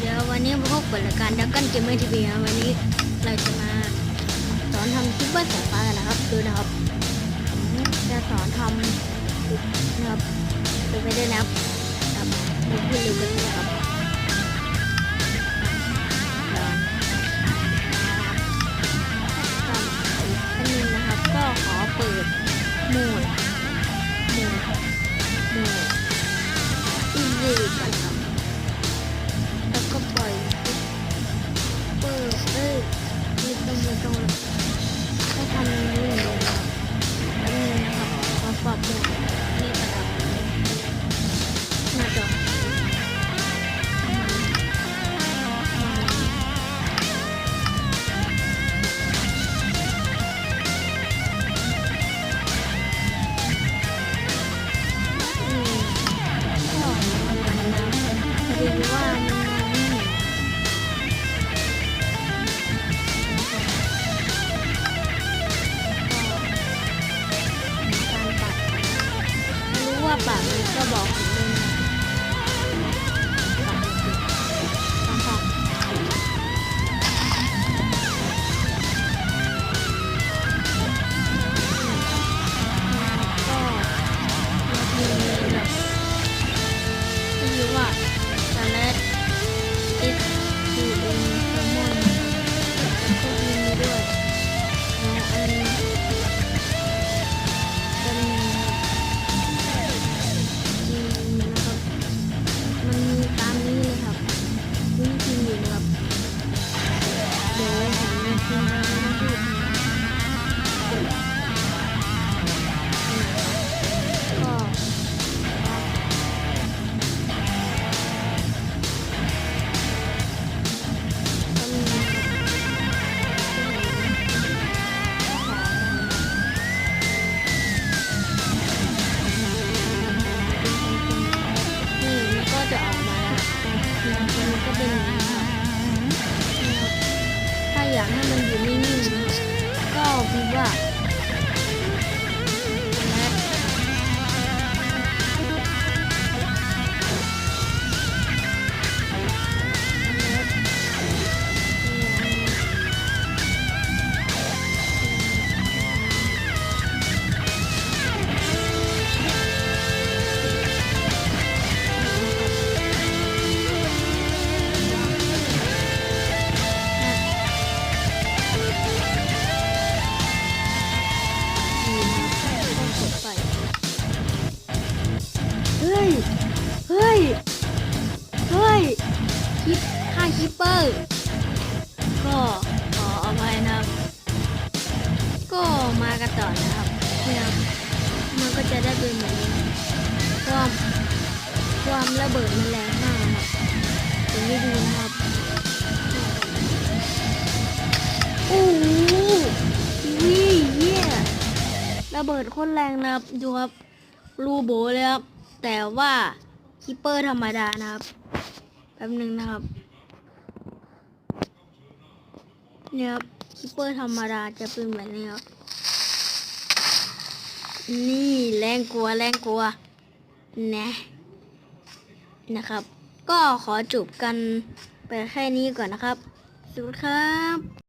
เดี๋ยววันนี้มาพบกับรายการดักกันเกมเมอร์ทีวีครับวันนี้เราจะมาสอนทำคลิปว่าสายฟ้ากันนะครับดูนะครับผมจะสอนทำนะครับดูไปด้วยนะครับครับดูขึ้นเร็วกัน ไม่รู้ว่ คิปค่าคิปเปอร์ ก็ขออภัยนะครับ ก็มากันต่อนะครับเนี่ยมันก็จะได้เป็นเหมือนความความระเบิดมันแรงมากนะครับเดี๋ยวให้ดูนะครับโอ้โหวิเยี่ยระเบิดโคตรแรงนะครับดูครับรูโบเลยครับแต่ว่าคิปเปอร์ธรรมดานะครับ แป๊บหนึ่งนะครับ เนี่ยครับคิปเปอร์ธรรมดาจะเป็นแบบนี้ครับ นี่แรงกลัวแรงกลัว นะ นะครับ ก็ขอจบกันไปแค่นี้ก่อนนะครับสวัสดีครับ